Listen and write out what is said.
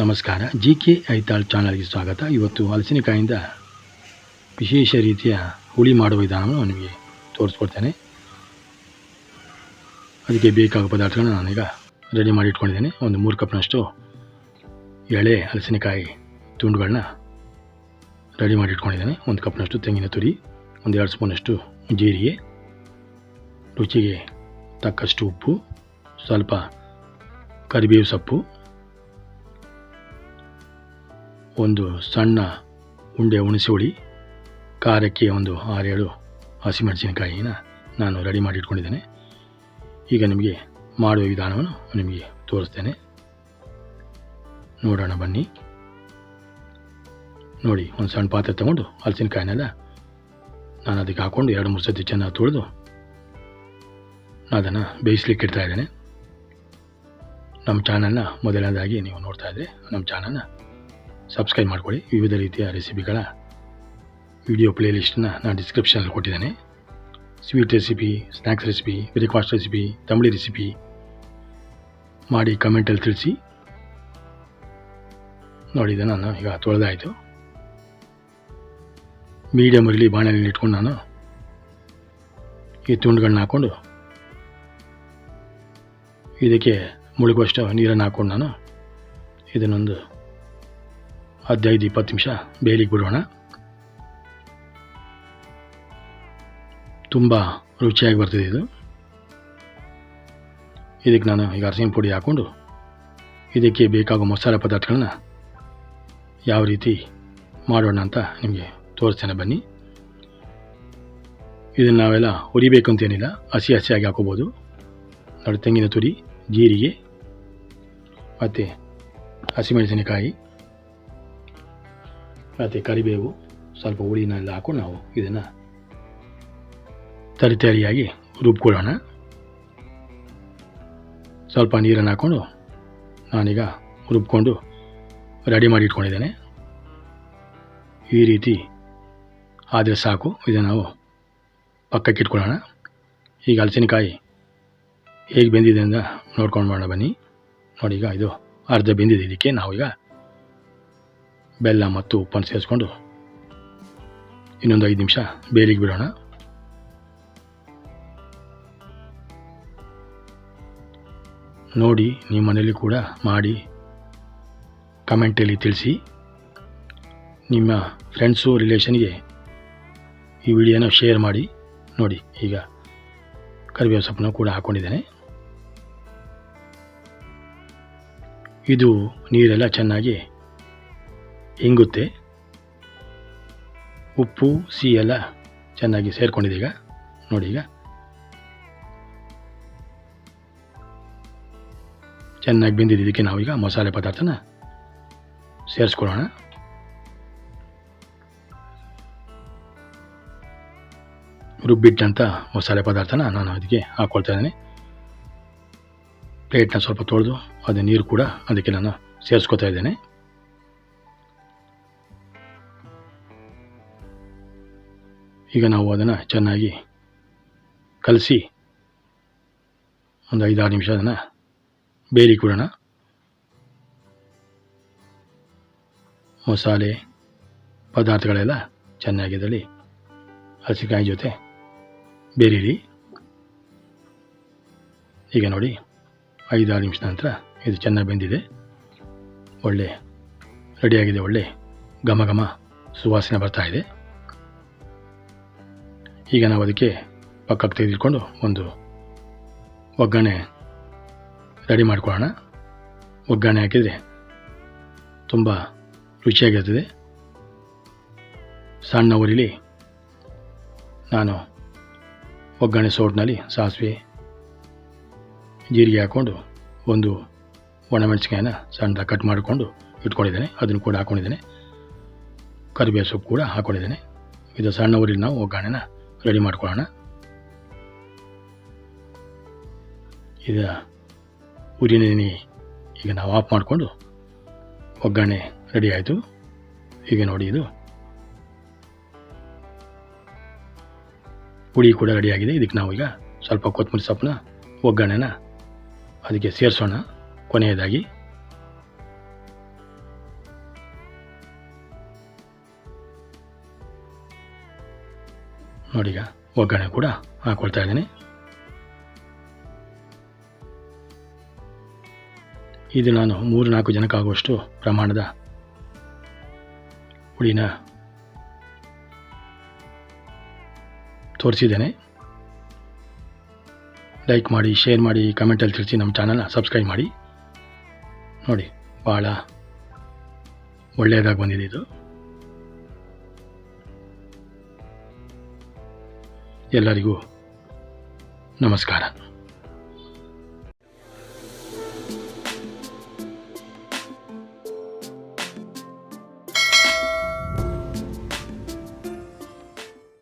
ನಮಸ್ಕಾರ. G K Aithal ಚಾನಲ್ಗೆ ಸ್ವಾಗತ. ಇವತ್ತು ಹಲಸಿನಕಾಯಿಂದ ವಿಶೇಷ ರೀತಿಯ ಹುಳಿ ಮಾಡುವ ವಿಧಾನವನ್ನು ನಿಮಗೆ ತೋರಿಸ್ಕೊಡ್ತೇನೆ. ಅದಕ್ಕೆ ಬೇಕಾಗುವ ಪದಾರ್ಥಗಳನ್ನ ನಾನೀಗ ರೆಡಿ ಮಾಡಿ ಇಟ್ಕೊಂಡಿದ್ದೇನೆ. ಒಂದು ಮೂರು ಕಪ್ನಷ್ಟು ಎಳೆ, ಹಲಸಿನಕಾಯಿ ತುಂಡುಗಳನ್ನ ರೆಡಿ ಮಾಡಿ ಇಟ್ಕೊಂಡಿದ್ದೇನೆ. ಒಂದು ಕಪ್ನಷ್ಟು ತೆಂಗಿನ ತುರಿ, ಒಂದು ಎರಡು ಸ್ಪೂನಷ್ಟು ಜೀರಿಗೆ, ರುಚಿಗೆ ತಕ್ಕಷ್ಟು ಉಪ್ಪು, ಸ್ವಲ್ಪ ಕರಿಬೇವು ಸೊಪ್ಪು ಒಂದು ಸಣ್ಣ ಉಂಡೆ ಉಣಿಸಿ ಹುಳಿ ಖಾರಕ್ಕೆ ಒಂದು ಆರೇಳು ಹಸಿಮೆಣಸಿನಕಾಯಿನ ನಾನು ರೆಡಿ ಮಾಡಿ ಇಟ್ಕೊಂಡಿದ್ದೇನೆ ಈಗ ನಿಮಗೆ ಮಾಡುವ ವಿಧಾನವನ್ನು ನಿಮಗೆ ತೋರಿಸ್ತೇನೆ. ನೋಡೋಣ ಬನ್ನಿ. ನೋಡಿ, ಒಂದು ಸಣ್ಣ ಪಾತ್ರೆ ತಗೊಂಡು ಹಲಸಿನಕಾಯಿನೆಲ್ಲ ನಾನು ಅದಕ್ಕೆ ಹಾಕ್ಕೊಂಡು ಎರಡು ಮೂರು ಸತಿ ಚೆನ್ನಾಗಿ ತೊಳೆದು ಅದನ್ನು ಬೇಯಿಸ್ಲಿಕ್ಕೆ ಇಡ್ತಾ ಇದ್ದೇನೆ. ನಮ್ಮ ಚಾನಲ್ನ ಮೊದಲನೇದಾಗಿ ನೀವು ನೋಡ್ತಾ ಇದ್ದರೆ ನಮ್ಮ ಚಾನಲ್ನ ಸಬ್ಸ್ಕ್ರೈಬ್ ಮಾಡ್ಕೊಳ್ಳಿ. ವಿವಿಧ ರೀತಿಯ ರೆಸಿಪಿಗಳ ವಿಡಿಯೋ ಪ್ಲೇಲಿಸ್ಟನ್ನು ನಾನು ಡಿಸ್ಕ್ರಿಪ್ಷನಲ್ಲಿ ಕೊಟ್ಟಿದ್ದೇನೆ. Sweet recipe snacks recipe breakfast recipe ತಂಬಳಿ recipe ಮಾಡಿ ಕಮೆಂಟಲ್ಲಿ ತಿಳಿಸಿ. ನೋಡಿ ನಾನು ಈಗ ತೊಳೆದಾಯಿತು. ಮೀಡಿಯಮ್ ಇರಲಿ ಬಾಣಲೆಯಲ್ಲಿ ಇಟ್ಕೊಂಡು ನಾನು ಈ ತುಂಡುಗಳನ್ನ ಹಾಕ್ಕೊಂಡು ಇದಕ್ಕೆ ಮುಳುಗುವಷ್ಟು ನೀರನ್ನು ಹಾಕ್ಕೊಂಡು ನಾನು ಇದನ್ನೊಂದು ಹದಿನೈದು ಇಪ್ಪತ್ತು ನಿಮಿಷ. ಬೇಲಿಗೆ ಬಿಡೋಣ. ತುಂಬ ರುಚಿಯಾಗಿ ಬರ್ತದೆ ಇದು. ಇದಕ್ಕೆ ನಾನು ಈಗ ಅರಸಿನ ಪುಡಿ ಹಾಕ್ಕೊಂಡು ಇದಕ್ಕೆ ಬೇಕಾಗೋ ಮಸಾಲೆ ಪದಾರ್ಥಗಳನ್ನ ಯಾವ ರೀತಿ ಮಾಡೋಣ ಅಂತ ನಿಮಗೆ ತೋರಿಸ್ತೇನೆ. ಬನ್ನಿ. ಇದನ್ನು ನಾವೆಲ್ಲ ಹುರಿಬೇಕು ಅಂತೇನಿಲ್ಲ. ಹಸಿ ಹಸಿಯಾಗಿ ಹಾಕೋಬೋದು. ನೋಡಿ, ತೆಂಗಿನ ತುರಿ, ಜೀರಿಗೆ, ಮತ್ತು ಹಸಿಮೆಣಸಿನಕಾಯಿ. ಮತ್ತು ಕರಿಬೇವು ಸ್ವಲ್ಪ ಹುಳಿನೆಲ್ಲ ಹಾಕೊಂಡು ನಾವು ಇದನ್ನು ತರಿತರಿಯಾಗಿ ರುಬ್ಕೊಳ್ಳೋಣ ಸ್ವಲ್ಪ ನೀರನ್ನು ಹಾಕ್ಕೊಂಡು ನಾನೀಗ ರುಬ್ಕೊಂಡು ರೆಡಿ ಮಾಡಿ ಇಟ್ಕೊಂಡಿದ್ದೇನೆ ಈ ರೀತಿ ಆದರೆ ಸಾಕು ಇದನ್ನು ನಾವು ಪಕ್ಕಕ್ಕೆ ಇಟ್ಕೊಳ್ಳೋಣ ಈಗ ಹಲಸಿನಕಾಯಿ ಹೇಗೆ ಬೆಂದಿದೆ ಅಂತ ನೋಡ್ಕೊಂಡು ಮಾಡೋಣ ಬನ್ನಿ ನೋಡಿ ಈಗ ಇದು ಅರ್ಧ ಬೆಂದಿದೆ ಇದಕ್ಕೆ ನಾವೀಗ ಬೆಲ್ಲ ಮತ್ತು ಉಪ್ಪನ್ನು ಸೇರಿಸ್ಕೊಂಡು ಇನ್ನೊಂದು ಐದು ನಿಮಿಷ ಬೇಲಿಗೆ ಬಿಡೋಣ. ನೋಡಿ ನಿಮ್ಮ ಮನೇಲಿ ಕೂಡ ಮಾಡಿ ಕಮೆಂಟಲ್ಲಿ ತಿಳಿಸಿ. ನಿಮ್ಮ ಫ್ರೆಂಡ್ಸು ರಿಲೇಷನ್ಗೆ ಈ ವಿಡಿಯೋನ ಶೇರ್ ಮಾಡಿ. ನೋಡಿ, ಈಗ ಕರಿಬೇವು ಸೊಪ್ಪನ್ನು ಕೂಡ ಹಾಕ್ಕೊಂಡಿದ್ದೇನೆ ಇದು ನೀರೆಲ್ಲ ಚೆನ್ನಾಗಿ ಹಿಂಗುತ್ತೆ? ಉಪ್ಪು, ಸಿಹಿ ಎಲ್ಲ ಚೆನ್ನಾಗಿ ಸೇರಿಕೊಂಡಿದೆ ಈಗ ನೋಡಿ ಈಗ. ಚೆನ್ನಾಗಿ ಬೆಂದಿದ್ದಕ್ಕೆ ನಾವೀಗ ಮಸಾಲೆ ಪದಾರ್ಥನ ಸೇರಿಸ್ಕೊಳ್ಳೋಣ. ರುಬ್ಬಿಟ್ಟಂಥ ಮಸಾಲೆ ಪದಾರ್ಥನ ನಾನು ಅದಕ್ಕೆ ಹಾಕ್ಕೊಳ್ತಾ ಇದ್ದೇನೆ. ಪ್ಲೇಟ್ನ ಸ್ವಲ್ಪ ತೊಳೆದು, ಅದೇ ನೀರು ಕೂಡ ಅದಕ್ಕೆ ನಾನು ಸೇರಿಸ್ಕೊತಾ ಇದ್ದೇನೆ. ಈಗ ನಾವು ಅದನ್ನು ಚೆನ್ನಾಗಿ ಕಲಸಿ ಒಂದು ಐದಾರು ನಿಮಿಷ ಅದನ್ನು ಬೇರಿ ಕೊಡೋಣ. ಮಸಾಲೆ, ಪದಾರ್ಥಗಳೆಲ್ಲ ಚೆನ್ನಾಗಿ ಅದರಲ್ಲಿ ಹಸಿಕಾಯಿ ಜೊತೆ ಬೇರೀರಿ. ಈಗ ನೋಡಿ, ಐದಾರು ನಿಮಿಷ ನಂತರ ಇದು ಚೆನ್ನಾಗಿ ಬೆಂದಿದೆ. ಒಳ್ಳೆ ರೆಡಿಯಾಗಿದೆ ಒಳ್ಳೆ ಘಮ ಘಮ ಸುವಾಸನೆ ಬರ್ತಾ ಇದೆ. ಈಗ ನಾವು ಅದಕ್ಕೆ ಪಕ್ಕಕ್ಕೆ ತೆಗೆದುಕೊಂಡು ಒಂದು ಒಗ್ಗರಣೆ ರೆಡಿ ಮಾಡ್ಕೊಳ್ಳೋಣ. ಒಗ್ಗರಣೆ ಹಾಕಿದರೆ ತುಂಬ ರುಚಿಯಾಗಿರ್ತದೆ ಸಣ್ಣ ಊರಿಲಿ ನಾನು ಒಗ್ಗರಣೆ ಸೋಟ್ನಲ್ಲಿ ಸಾಸಿವೆ, ಜೀರಿಗೆ ಹಾಕ್ಕೊಂಡು ಒಂದು ಒಣಮೆಣಸಿನ್ಕಾಯಿನ ಸಣ್ಣ ಕಟ್ ಮಾಡಿಕೊಂಡು ಇಟ್ಕೊಂಡಿದ್ದೇನೆ. ಅದನ್ನು ಕೂಡ ಹಾಕ್ಕೊಂಡಿದ್ದೇನೆ. ಕರಿಬೇವು ಸೊಪ್ಪು ಕೂಡ ಹಾಕ್ಕೊಂಡಿದ್ದೇನೆ. ಇದು ಸಣ್ಣ ಊರಿಲಿ ನಾವು ಒಗ್ಗರಣೆನ ರೆಡಿ ಮಾಡ್ಕೊಳ್ಳೋಣ. ಇದು ಉರಿನ ಈಗ ನಾವು ಆಫ್ ಮಾಡಿಕೊಂಡು ಒಗ್ಗರಣೆ ರೆಡಿ ಆಯಿತು. ಈಗ ನೋಡಿ ಇದು. ಪುಡಿ ಕೂಡ ರೆಡಿಯಾಗಿದೆ ಇದಕ್ಕೆ ನಾವು ಈಗ ಸ್ವಲ್ಪ ಕೊತ್ತಂಬರಿ ಸೊಪ್ಪನ್ನ ಒಗ್ಗರಣೆನ ಅದಕ್ಕೆ ಸೇರಿಸೋಣ. ಕೊನೆಯದಾಗಿ ನೋಡೀಗ, ಒಗ್ಗರಣೆ ಕೂಡ ಹಾಕ್ಕೊಳ್ತಾ ಇದ್ದೀನಿ. ಇದು ನಾನು ಮೂರು ನಾಲ್ಕು ಜನಕ್ಕಾಗುವಷ್ಟು ಪ್ರಮಾಣದ ಹುಳಿನ ತೋರಿಸಿದ್ದೇನೆ. ಲೈಕ್ ಮಾಡಿ, ಶೇರ್ ಮಾಡಿ, ಕಮೆಂಟಲ್ಲಿ ತಿಳಿಸಿ ನಮ್ಮ ಚಾನಲ್ನ ಸಬ್ಸ್ಕ್ರೈಬ್ ಮಾಡಿ. ನೋಡಿ ಭಾಳ ಒಳ್ಳೆಯದಾಗಿ ಬಂದಿದೆ ಇದು. ಎಲ್ಲರಿಗೂ ನಮಸ್ಕಾರ.